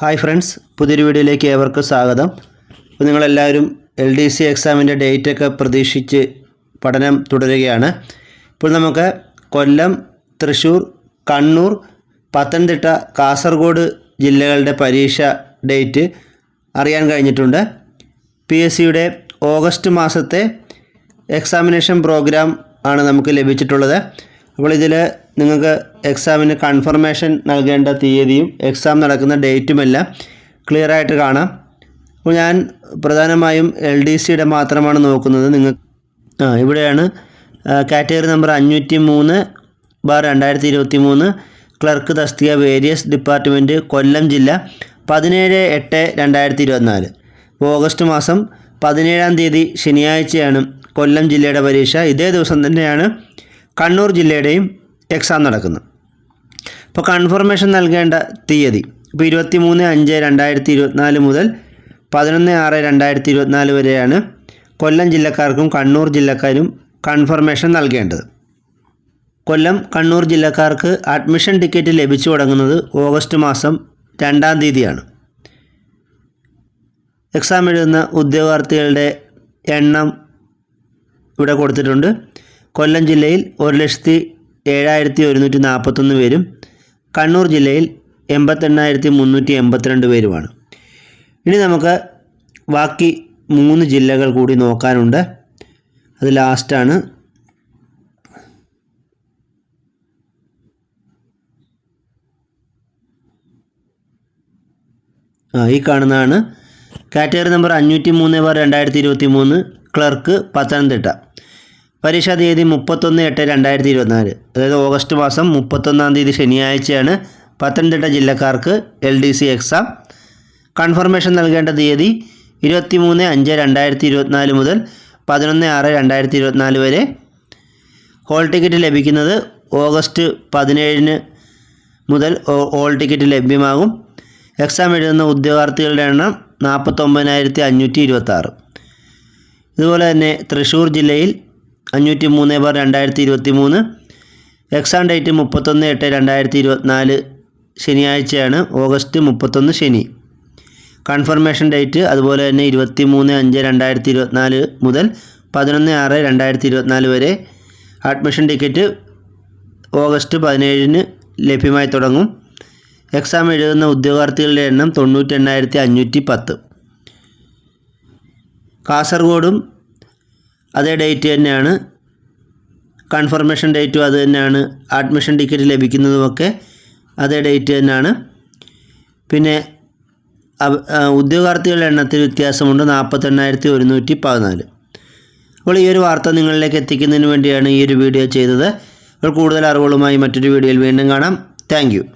Hi friends പുതിയൊരു വീഡിയോയിലേക്ക് ഏവർക്കും സ്വാഗതം. അപ്പോൾ നിങ്ങളെല്ലാവരും എൽ ഡി സി എക്സാമിന്റെ ഡേറ്റൊക്കെ പ്രതീക്ഷിച്ച് പഠനം തുടരുകയാണ്. ഇപ്പോൾ നമുക്ക് കൊല്ലം തൃശ്ശൂർ കണ്ണൂർ പത്തനംതിട്ട കാസർഗോഡ് ജില്ലകളുടെ പരീക്ഷ ഡേറ്റ് അറിയാൻ കഴിഞ്ഞിട്ടുണ്ട്. പി എസ് സിയുടെ ഓഗസ്റ്റ് മാസത്തെ എക്സാമിനേഷൻ പ്രോഗ്രാം ആണ് നമുക്ക് ലഭിച്ചിട്ടുള്ളത്. അപ്പോൾ ഇതിൽ നിങ്ങൾക്ക് എക്സാമിന് കൺഫർമേഷൻ നൽകേണ്ട തീയതിയും എക്സാം നടക്കുന്ന ഡേറ്റുമെല്ലാം ക്ലിയർ ആയിട്ട് കാണാം. അപ്പോൾ ഞാൻ പ്രധാനമായും എൽ ഡി സിയുടെ മാത്രമാണ് നോക്കുന്നത്. നിങ്ങൾ ആ ഇവിടെയാണ് കാറ്റഗറി നമ്പർ അഞ്ഞൂറ്റി മൂന്ന് ബാർ രണ്ടായിരത്തി ഇരുപത്തി മൂന്ന് ക്ലർക്ക് തസ്തിക വേരിയസ് ഡിപ്പാർട്ട്മെന്റ് കൊല്ലം ജില്ല പതിനേഴ് എട്ട് രണ്ടായിരത്തി ഇരുപത്തിനാല് ഓഗസ്റ്റ് മാസം പതിനേഴാം തീയതി ശനിയാഴ്ചയാണ് കൊല്ലം ജില്ലയുടെ പരീക്ഷ. ഇതേ ദിവസം തന്നെയാണ് കണ്ണൂർ ജില്ലയുടെയും എക്സാം നടക്കുന്നു. അപ്പോൾ കൺഫർമേഷൻ നൽകേണ്ട തീയതി ഇപ്പോൾ ഇരുപത്തി മൂന്ന് അഞ്ച് രണ്ടായിരത്തി ഇരുപത്തിനാല് മുതൽ പതിനൊന്ന് ആറ് രണ്ടായിരത്തി ഇരുപത്തിനാല് വരെയാണ് കൊല്ലം ജില്ലക്കാർക്കും കണ്ണൂർ ജില്ലക്കാരും കൺഫർമേഷൻ നൽകേണ്ടത്. കൊല്ലം കണ്ണൂർ ജില്ലക്കാർക്ക് അഡ്മിഷൻ ടിക്കറ്റ് ലഭിച്ചു തുടങ്ങുന്നത് ഓഗസ്റ്റ് മാസം രണ്ടാം തീയതിയാണ്. എക്സാം എഴുതുന്ന ഉദ്യോഗാർത്ഥികളുടെ എണ്ണം ഇവിടെ കൊടുത്തിട്ടുണ്ട്. കൊല്ലം ജില്ലയിൽ ഒരു ലക്ഷത്തി ഏഴായിരത്തി ഒരുന്നൂറ്റി നാൽപ്പത്തൊന്ന് പേരും കണ്ണൂർ ജില്ലയിൽ എൺപത്തെണ്ണായിരത്തി മുന്നൂറ്റി എൺപത്തിരണ്ട് പേരുമാണ്. ഇനി നമുക്ക് ബാക്കി മൂന്ന് ജില്ലകൾ കൂടി നോക്കാനുണ്ട്. അത് ലാസ്റ്റാണ് ആ ഈ കാണുന്നതാണ്. കാറ്റഗറി നമ്പർ അഞ്ഞൂറ്റി മൂന്ന് ബാർ രണ്ടായിരത്തി ഇരുപത്തി മൂന്ന് ക്ലർക്ക് പത്തനംതിട്ട. പരീക്ഷാ തീയതി മുപ്പത്തൊന്ന് എട്ട് രണ്ടായിരത്തി ഇരുപത്തിനാല് അതായത് ഓഗസ്റ്റ് മാസം മുപ്പത്തൊന്നാം തീയതി ശനിയാഴ്ചയാണ് Pathanamthitta ജില്ലക്കാർക്ക് L D C exam confirmation നൽകേണ്ട തീയതി ഇരുപത്തി മൂന്ന് അഞ്ച് രണ്ടായിരത്തി ഇരുപത്തിനാല് മുതൽ പതിനൊന്ന് ആറ് രണ്ടായിരത്തി ഇരുപത്തിനാല് വരെ. ഹോൾ ടിക്കറ്റ് ലഭിക്കുന്നത് ഓഗസ്റ്റ് പതിനേഴിന് മുതൽ ഹോൾ ടിക്കറ്റ് ലഭ്യമാകും. എക്സാം എഴുതുന്ന ഉദ്യോഗാർത്ഥികളുടെ എണ്ണം നാൽപ്പത്തൊമ്പതിനായിരത്തി അഞ്ഞൂറ്റി ഇരുപത്താറ് ഇതുപോലെ തന്നെ തൃശ്ശൂർ ജില്ലയിൽ അഞ്ഞൂറ്റി മൂന്ന് ബാർ രണ്ടായിരത്തി ഇരുപത്തി മൂന്ന് എക്സാം ഡേറ്റ് മുപ്പത്തൊന്ന് എട്ട് രണ്ടായിരത്തി ഇരുപത്തിനാല് ശനിയാഴ്ചയാണ്. ഓഗസ്റ്റ് മുപ്പത്തൊന്ന് ശനി. കൺഫർമേഷൻ ഡേറ്റ് അതുപോലെ തന്നെ ഇരുപത്തി മൂന്ന് അഞ്ച് രണ്ടായിരത്തി ഇരുപത്തിനാല് മുതൽ പതിനൊന്ന് ആറ് രണ്ടായിരത്തി ഇരുപത്തിനാല് വരെ. അഡ്മിഷൻ ടിക്കറ്റ് ഓഗസ്റ്റ് പതിനേഴിന് ലഭ്യമായി തുടങ്ങും. എക്സാം എഴുതുന്ന ഉദ്യോഗാർത്ഥികളുടെ എണ്ണം തൊണ്ണൂറ്റി എണ്ണായിരത്തി അഞ്ഞൂറ്റി പത്ത് കാസർഗോഡും അതേ ഡേറ്റ് തന്നെയാണ്. കൺഫർമേഷൻ ഡേറ്റും അത് തന്നെയാണ്. അഡ്മിഷൻ ടിക്കറ്റ് ലഭിക്കുന്നതുമൊക്കെ അതേ ഡേറ്റ് തന്നെയാണ്. പിന്നെ ഉദ്യോഗാർത്ഥികളുടെ എണ്ണത്തിൽ വ്യത്യാസമുണ്ട്. നാൽപ്പത്തെണ്ണായിരത്തി ഒരുന്നൂറ്റി പതിനാല് അപ്പോൾ ഈ ഒരു വാർത്ത നിങ്ങളിലേക്ക് എത്തിക്കുന്നതിന് വേണ്ടിയാണ് ഈ ഒരു വീഡിയോ ചെയ്തത്. അപ്പോൾ കൂടുതൽ അറിവുകളുമായി മറ്റൊരു വീഡിയോയിൽ വീണ്ടും കാണാം. താങ്ക്